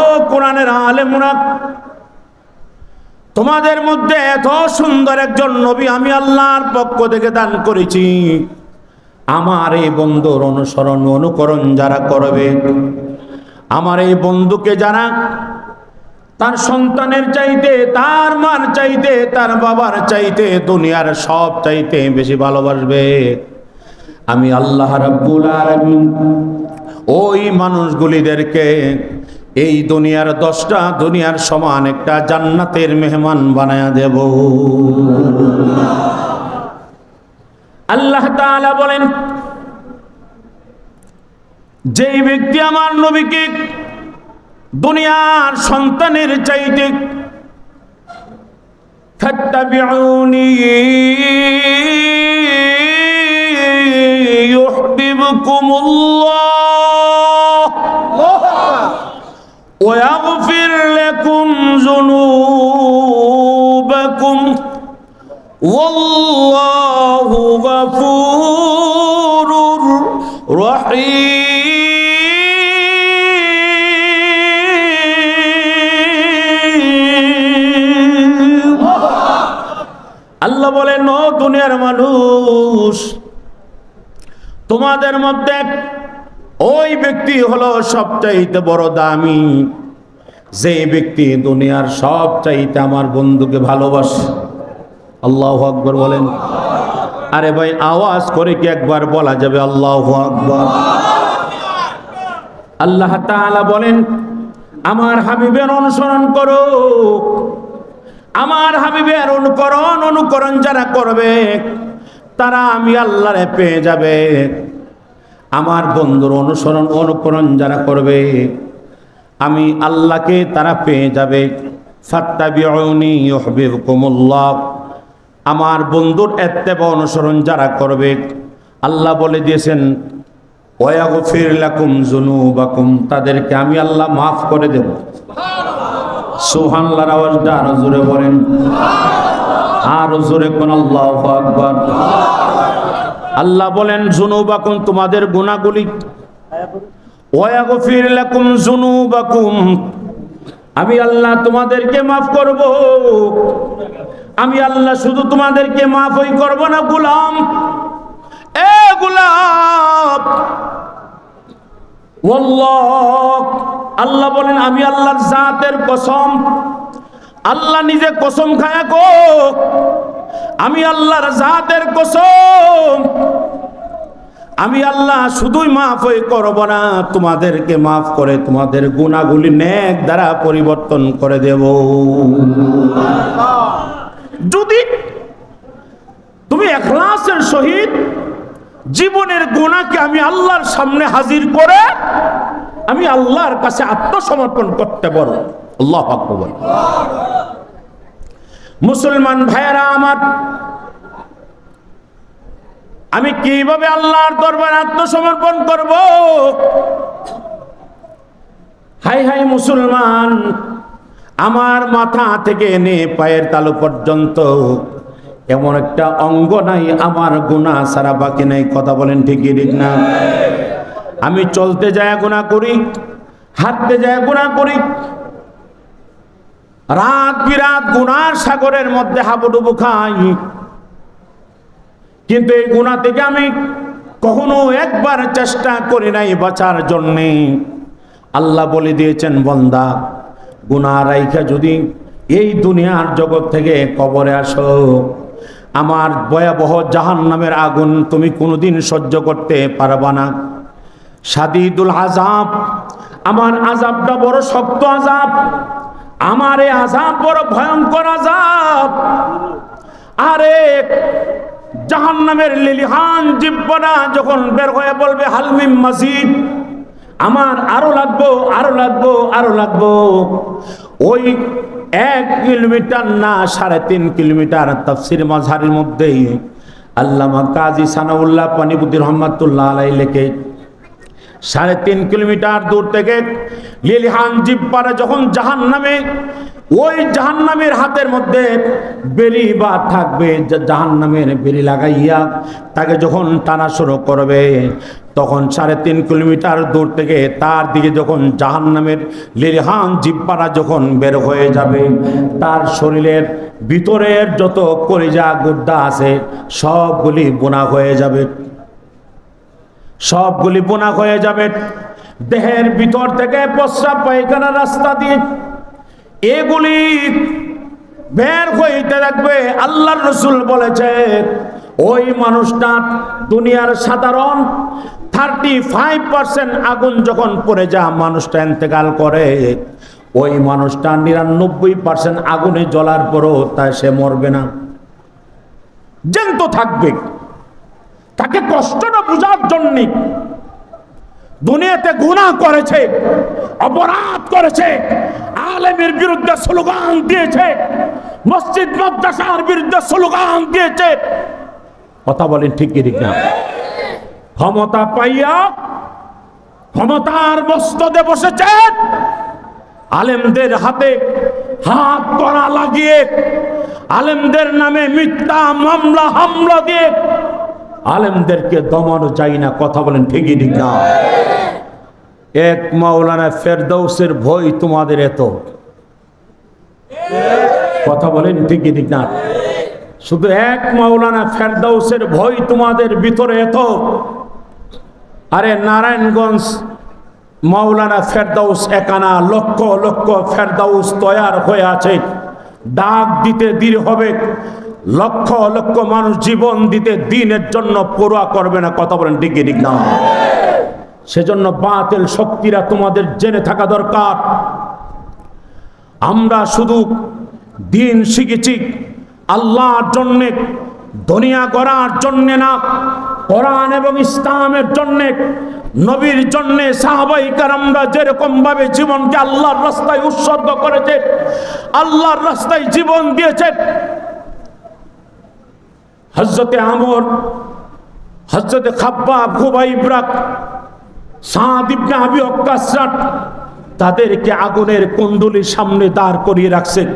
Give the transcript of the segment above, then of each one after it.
ও কোরআনের তোমাদের মধ্যে এত সুন্দর একজন নবী আমি আল্লাহর পক্ষ থেকে দান করেছি। আমার এই বন্ধুর অনুসরণ অনুকরণ যারা করবে, আমার এই বন্ধুকে যারা তার সন্তানের চাইতে, তার মার চাইতে, তার বাবার চাইতে, দুনিয়ার সব চাইতে বেশি ভালোবাসবে। আমি আল্লাহ রাব্বুল ওই মানুষগুলিদেরকে এই দুনিয়ার দশটা দুনিয়ার সমান একটা জান্নাতের মেহমান বানায়া দেব আল্লাহ তাআলা বলেন যেই ব্যক্তি আমার নবীকে দুনিয়ার সন্তানের চাইতে فاتبعوني يحببكم الله ويغفر لكم ذنوبكم والله غفور رحيم আল্লাহ বলেন ও দুনিয়ার মানুষ তোমাদের মধ্যে ওই ব্যক্তি হলো সবচাইতে বড় দামি। যে ব্যক্তি দুনিয়ার সব চাইতে আমার বন্ধুকে ভালোবাসে। আল্লাহ আকবর বলেন। আরে ভাই, আওয়াজ করে কি একবার বলা যাবে? আল্লাহ আকবর। আল্লাহ তাআলা বলেন, আমার হাবিবের অনুসরণ করো। আমার হাবিবের অনুকরণ অনুকরণ যারা করবে, তারা আমি আল্লাহরে পেয়ে যাবে। আমার বন্ধুর অনুসরণ, অনুকরণ যারা করবে, আমি আল্লাহকে তারা পেয়ে যাবে। আমার বন্ধুর এত্তেবা অনুসরণ যারা করবে, আল্লাহ বলে দিয়েছেন, ওয়াগফির লাকুম যুনুবাকুম। তাদেরকে আমি আল্লাহ মাফ করে দেব। সুবহানাল্লাহর আওয়াজটা আরও জোরে বলেন। আরও জোরে কোন আল্লাহু আকবার। আল্লাহ বলেন যুনুবাকুম তোমাদের গুনাহগুলি ওয়াগফির লাকুম যুনুবাকুম আমি আল্লাহ তোমাদেরকে মাফ করব। আমি আল্লাহ শুধু তোমাদেরকে মাফই করব না, গোলাম। এ গোলাম। আল্লাহ বলেন, আমি আল্লাহর জাতের কসম। আল্লাহ নিজে কসম খায়া গো আমি আল্লাহর জাতের কসম। আমি আল্লাহ শুধুই মাফ হয়ে করব না, তোমাদেরকে মাফ করে তোমাদের গুণাগুলি নেক দ্বারা পরিবর্তন করে দেব। যদি তুমি এখলাসের সহিত জীবনের গুণাকে আমি আল্লাহর সামনে হাজির করে আমি আল্লাহর কাছে আত্মসমর্পণ করতে পারো। আল্লাহ আকবর। মুসলমান ভাইয়েরা আমার, আমি কীভাবে আল্লাহর দরবারে আত্মসমর্পণ করব? হাই হাই মুসলমান, আমার মাথা থেকে এনে পায়ের তালু পর্যন্ত এমন একটা অঙ্গ নাই, আমার গুণা সারা বাকি নাই, কথা বলেন ঠিকই ঠিক না? আমি চলতে যায় গুণা করি, হাঁটতে যায় গুণা করি রাত বিরাত গুনার সাগরের মধ্যে হাবুডুবু খাই। কিন্তু এই গুণা থেকে আমি কখনো একবার চেষ্টা করি নাই বাঁচার জন্যে। আল্লাহ বলে দিয়েছেন, বন্দা, গুণা রাইখা যদি এই দুনিয়ার জগৎ থেকে কবরে আসো, আমার ভয়াবহ জাহান নামের আগুন তুমি কোনোদিন সহ্য করতে পারবা না। সাদিদুল আজাব আমার আজাবটা বড় শক্ত আজাব আমার আজাব বড় ভয়ঙ্কর আজাব। আরে জাহান নামের লিলিহান জিব্বনা যখন বের হয়ে বলবে হালমিম মাসিদ, আমার আরও লাগবো আরও লাগবো আরও লাগবো। ওই এক কিলোমিটার না, সাড়ে তিন কিলোমিটার তফসির মাঝারের মধ্যেই আল্লামা কাজী সানাউল্লাহ পানিবুদ্দিন রহমাতুল্লাহ আলাই লেখে সাড়ে তিন কিলোমিটার দূর থেকে লিলহান জিব্বারা যখন জাহান নামে ওই জাহান নামের হাতের মধ্যে বেরি বা থাকবে জাহান নামের বেরি লাগাইয়া তাকে যখন টানা শুরু করবে, তখন সাড়ে তিন কিলোমিটার দূর থেকে তার দিকে যখন জাহান নামের লিরহান জিব্বারা যখন বের হয়ে যাবে, তার শরীরের ভিতরের যত কলিজা গুড্ডা আছে, সবগুলি বোনা হয়ে যাবে। সবগুলি বোনা হয়ে যাবে। দেহের ভিতর থেকে প্রস্রাব পায়খানা রাস্তা দিয়ে এগুলি বের হইতে থাকবে, আল্লাহর রসুল বলেছে। ওই মানুষটা দুনিয়ার সাধারণ থার্টি ফাইভ পার্সেন্ট আগুন যখন পড়ে যা মানুষটা এন্তেকাল করে। ওই মানুষটা নিরানব্বই পার্সেন্ট আগুনে জ্বলার পরও তা সে মরবে না। জ্যান্ত থাকবে। তাকে কষ্টটা বোঝার জন্যে দুনিয়াতে গুনাহ করেছে, অপরাধ করেছে, আলেমের বিরুদ্ধে স্লোগান দিয়েছে, মসজিদ মাদ্রাসার বিরুদ্ধে স্লোগান দিয়েছে। কথা বলেন ঠিক ঠিক না? ক্ষমতা পাইয়া ক্ষমতার মস্তদে বসেছে। আলেমদের হাতে হাত করা লাগিয়ে, আলেমদের নামে মিথ্যা মামলা, হামলা দিয়ে আলেমদেরকে দমানো যায় না, কথা বলেন ঠিকই ঠিক না। এক মাওলানা ফেরদৌসের ভয় তোমাদের এত। কথা বলেন ঠিকই ঠিক না। শুধু এক মাওলানা ফেরদৌসের ভয় তোমাদের ভিতরে এত। আরে নারায়ণগঞ্জ মাওলানা ফেরদাউস একানা লক্ষ লক্ষ ফেরদাউস তৈয়ার হয়ে আছে। ডাক দিতে দেরি হবে। লক্ষ লক্ষ মানুষ জীবন দিতে দিনের জন্য পড়ুয়া করবে না। কথা বলেন ডিগ্রি ঠিক না? সেজন্য বাতিল শক্তিরা তোমাদের জেনে থাকা দরকার। আমরা শুধু দিন শিখেছি আল্লাহর জন্যে, দুনিয়া গড়ার জন্যে না, কোরআন এবং ইসলামের জন্যে, নবীর জন্যে, সাহাবাই কারামরা যেরকম ভাবে জীবনকে আল্লাহর রাস্তায় উৎসর্গ করেছে, আল্লাহর রাস্তায় জীবন দিয়েছে হজরতে আমর হজরতে খাব্বা খুবাই ইব্রাক সাদ ইবনে আবি অক্কাসরাট তাদেরকে আগুনের কুণ্ডলির সামনে দাঁড় করিয়ে রাখছেন।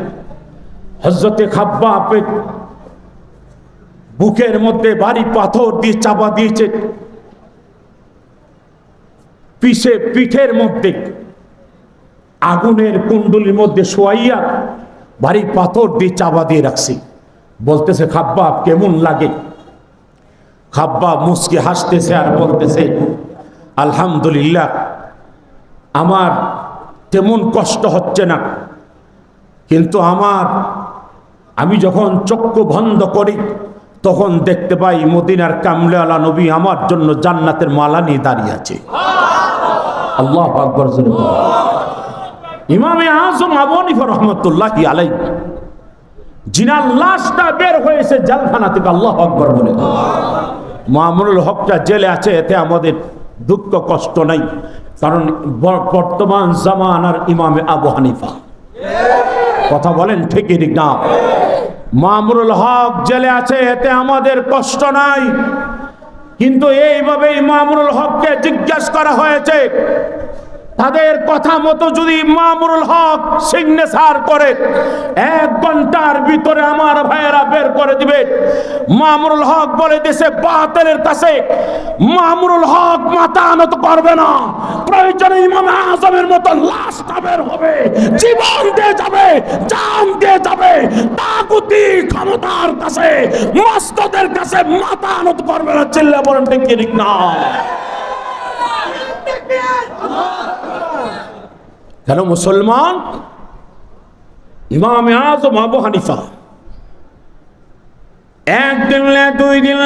হজরতে খাব্বা বুকের মধ্যে ভারী পাথর দিয়ে চাপা দিয়েছে। পিছে পিঠের মধ্যে আগুনের কুণ্ডলির মধ্যে শোয়াইয়া ভারী পাথর দিয়ে চাপা দিয়ে রাখছি। বলতেছে, খাব্বা, কেমন লাগে? খাব্বা মুসকে হাসতেছে আর বলতেছে, আলহামদুলিল্লাহ, আমার তেমন কষ্ট হচ্ছে না। কিন্তু আমার, আমি যখন চক্ষু বন্ধ করি, তখন দেখতে পাই মদিনার কামলেওয়ালা নবী আমার জন্য জান্নাতের মালা নিয়ে দাঁড়িয়ে আছে। আল্লাহ ইমামে আজম আবু হানিফা রহমতুল্লাহ আলাই জিনার লাশটা বের হয়েছে জেলখানা থেকে, আল্লাহ আকবর বলে। মামুনুল হকটা জেলে আছে, এতে আমাদের দুঃখ, কষ্ট নাই। কারণ বর্তমান জামানার ইমামে আবু হানিফা। কথা বলেন ঠিকই ঠিক না। মামুনুল হক জেলে আছে, এতে আমাদের কষ্ট নাই। কিন্তু এইভাবেই মামুনুল হককে জিজ্ঞেস করা হয়েছে তাদের কথা মতো যদি মামুনুল হক সিগনেচার করে এক ঘণ্টার ভিতরে আমার ভাইয়েরা বের করে দিবে মামুনুল হক বলে দেশে বাতিলের কাছে মামুনুল হক মাথা আনত করবে না প্রয়োজনে ইমাম আজমের মতো লাশটা বের হবে জীবন দিয়ে যাবে জান দিয়ে যাবে তাগুতি ক্ষমতার কাছে মস্তদের কাছে মাথা আনত করবে না চিল্লা বলেন ঠিক না কেন মুসলমান ইমাম আজম আবু হানিফা একদিন না, দুই দিন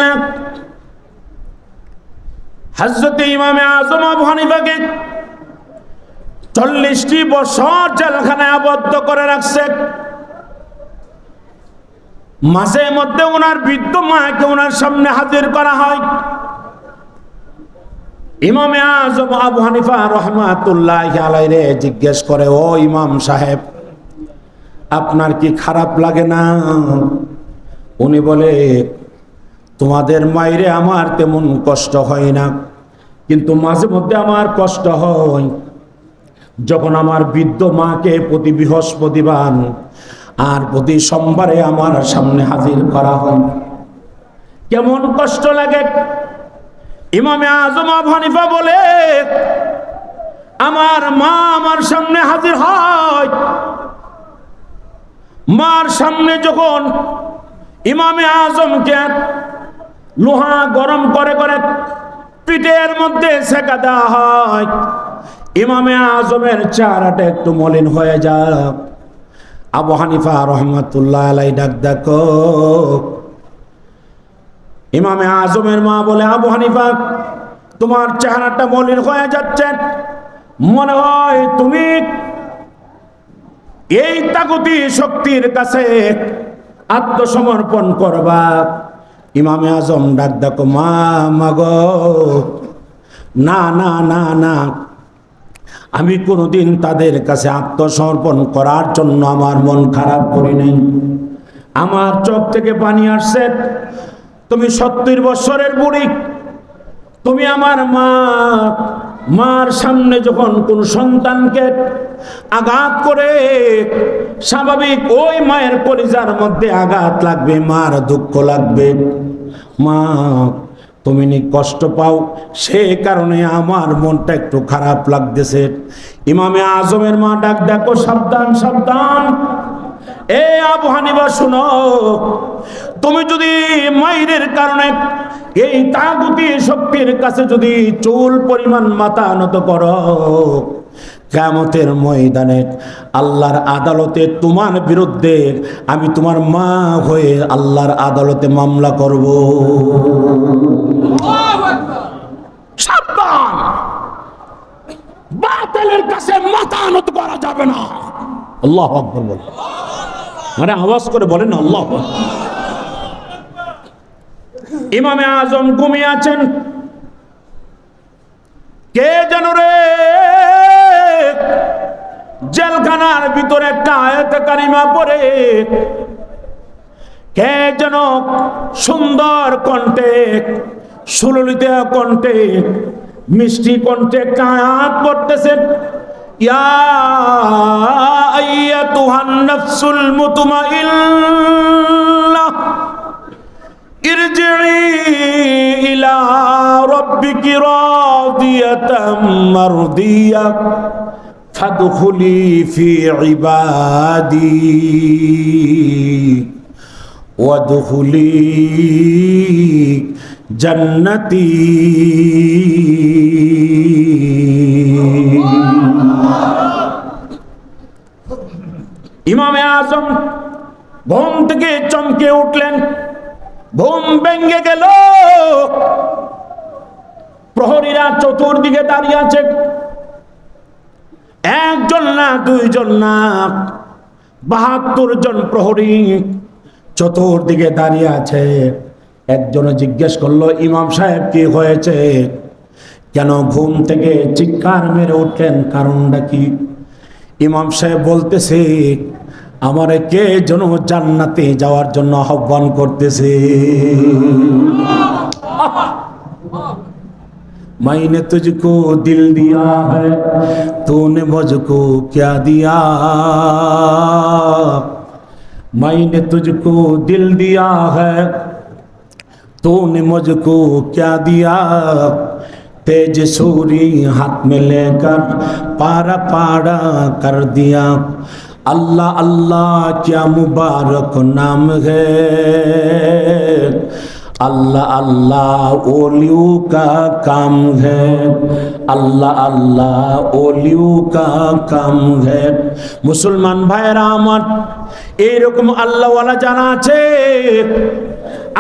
হজরত ইমামে আজম আবু হানিফাকে চল্লিশটি বছর জেলখানায় আবদ্ধ করে রাখছে। মাঝে মধ্যে ওনার বৃদ্ধ মাকে ওনার সামনে হাজির করা হয়। ইমামে আজম আবু হানিফা রহমাতুল্লাহ আলাইরে জিজ্ঞেস করে, ও ইমাম সাহেব, আপনার কি খারাপ লাগে না? উনি বলে, তোমাদের মাইরে আমার তেমন কষ্ট হয় না, কিন্তু মাঝে মধ্যে আমার কষ্ট হয়। যখন আমার বৃদ্ধ মাকে প্রতি বৃহস্পতিবার আর প্রতি সোমবারে আমার সামনে হাজির করা হয়, কেমন কষ্ট লাগে ইমামে আজম হানিফা বলে, আমার মা আমার সামনে হাজির হয়। মার সামনে যখন ইমামে আজমকে লোহা গরম করে করে পিঠের মধ্যে সেকা দেওয়া হয়, ইমামে আজমের চারাটা একটু মলিন হয়ে যায় আবু হানিফা রহমতুল্লাহ আলাই ডাক দেখো। ইমামে আজমের মা বলে, আবু হানিফা, তোমার চেহারাটা মলিন হয়ে যাচ্ছে। মনে হয় তুমি এই তাগতি শক্তির কাছে আত্মসমর্পণ করবা। ইমামে আজম ডাক, দেখো মা মাগো না না না না। আমি কোনোদিন তাদের কাছে আত্মসমর্পণ করার জন্য আমার মন খারাপ করি নাই আমার চোখ থেকে পানি আসছে। তুমি সত্তর বৎসরের বুড়ি। তুমি আমার মা। মার সামনে যখন কোন সন্তানকে আঘাত করে, স্বাভাবিক ওই মায়ের পরিজার মধ্যে আঘাত লাগবে, মার দুঃখ লাগবে। মা, তুমি নি কষ্ট পাও, সে কারণে আমার মনটা একটু খারাপ লাগতেছে। ইমামে আজমের মা ডাক ডাকো, সাবধান সাবধান। এ আবু হানিবা শুনো। তুমি যদি মাইরের কারণে এই তাগুতি শক্তির কাছে যদি চুল পরিমাণ মাথা নত করো কেমতের ময়দানে আল্লাহর আদালতে তোমার বিরুদ্ধে আমি তোমার মা হয়ে আল্লাহর আদালতে মামলা করব। সাবধান। বাতিলের কাছে মাথা নত করা যাবে না। আল্লাহ আকবর বলে। মানে আওয়াজ করে বলেন আল্লাহ ইমামে আজম ঘুমিয়ে আছেন। কে যেন রে? জেলখানার ভিতরে একটা আয়াত কারিমা পড়ে। কে যেন সুন্দর কণ্ঠে, সুললিত কণ্ঠে, মিষ্টি কণ্ঠে কায়াত পড়তেছেন ইয়া আইয়াতুহান নাফসুল মুতমাইন্নাহ ارجعي إلى ربك راضية مرضية فادخلي في عبادي وادخلي جنتي ইমামে আজম ঘুম থেকে চমকে উঠলেন। ঘুম ভেঙ্গে গেল। প্রহরীরা চতুর্দিকে দাঁড়িয়ে আছে। একজন না দুইজন না, বাহাত্তর জন প্রহরী চতুর্দিকে দাঁড়িয়ে আছে। একজনে জিজ্ঞেস করল, ইমাম সাহেব, কি হয়েছে? কেন ঘুম থেকে চিৎকার মেরে উঠলেন? কারণটা কি? ইমাম সাহেব বলতেছে, আমারে কে যেন জান্নাতে যাওয়ার জন্য আহ্বান করতেছে? মাইনে তুজকো দিল দিয়া হ্যাঁ তুনে ক্যা দিয়া? মাইনে তুঝকো দিল দিয়া হ্যাঁ তুনে মুঝকো ক্যা দিয়া? तेज सूरी हाथ में लेकर पारा पारा कर दिया अल्लाह अल्लाह क्या मुबारक नाम है अल्लाह अल्लाह ओलियो का काम है আল্লাহ আল্লাহ ওলিউ কা কাম হে মুসলমান ভাইরা আমার এইরকম আল্লাহওয়ালা জানা আছে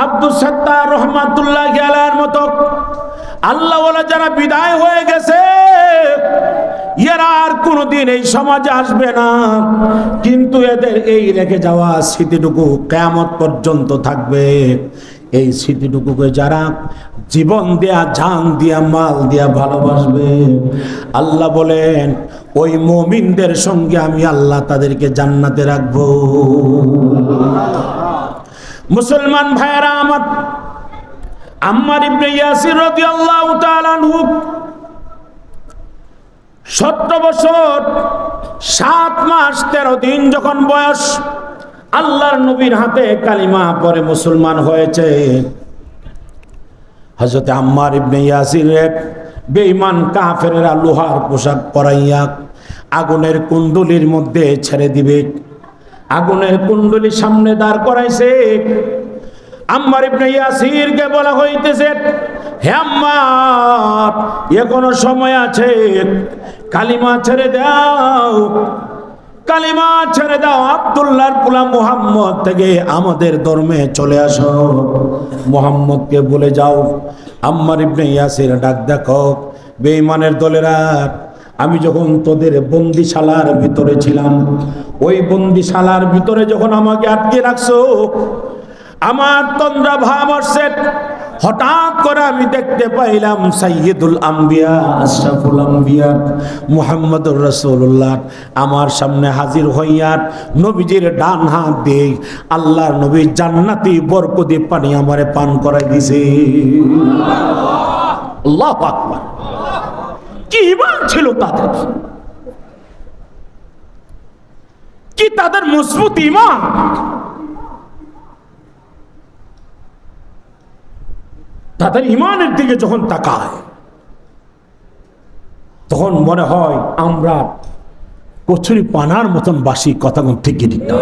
আব্দুল সত্তার রহমাতুল্লাহ গেলার মতো আল্লাহওয়ালা যারা বিদায় হয়ে গেছে, এরা আর কোনোদিন এই সমাজে আসবে না। কিন্তু এদের এই রেখে যাওয়া স্মৃতিটুকু কেমত পর্যন্ত থাকবে। এই স্মৃতিটুকুকে যারা জীবন দেয়া, জান দিয়া, মাল দিয়া ভালোবাসবে, আল্লাহ বলেন, ওই মমিনদের সঙ্গে আমি আল্লাহ তাদেরকে জান্নাতে রাখব। মুসলমান ভাইয়েরা, আমার আম্মার ইবনে ইয়াসির রাদিয়াল্লাহু তাআলা আনহু সতেরো বছর, সাত মাস, তেরো দিন যখন বয়স, আল্লাহর নবীর হাতে কালিমা পরে মুসলমান হয়েছে। হজরত আম্মার ইবনে ইয়াসিরের বেঈমান কাফেরেরা লোহার পোশাক পরাইয়া আগুনের কুণ্ডলির মধ্যে ছেড়ে দিবে। আগুনের কুণ্ডলি সামনে দাঁড় করাইছে। আম্মার ইবনে ইয়াসিরকে বলা হইতেছে, হে আম্মার, এখনও সময় আছে, কালিমা ছেড়ে দাও, কালিমা ছেড়ে দাও, আব্দুল্লাহর পুলা মুহাম্মদ থেকে আমাদের ধর্মে চলে আসো, মুহাম্মদকে বলে যাও, আম্মার ইবনে ইয়াসির ডাক দেখো, বেঈমানের দলেরা, আমি যখন তোদের বন্দিশালার ভিতরে ছিলাম, ওই বন্দিশালার ভিতরে যখন আমাকে আটকে রাখছো আমার তন্দ্রা ভাব আসছে। হঠাৎ করে আমি দেখতে পাইলাম সাইয়দুল আম্বিয়া, আশরাফুল আম্বিয়া, মুহাম্মদুর রাসূলুল্লাহ। আমার সামনে হাজির হইয়ার নবীজির ডান হাত দিয়ে আল্লাহর নবী জান্নাতি বরকতি পানি আমারে পান করাই দিছে। আল্লাহু আকবার। কি ইমান ছিল তাদের? কি তাদের মজবুত ইমান? তাদের ইমানের দিকে যখন তাকায়, তখন মনে হয়, আমরা কচুরি পানার মতন বাসি কথা ঠিক ঠিক না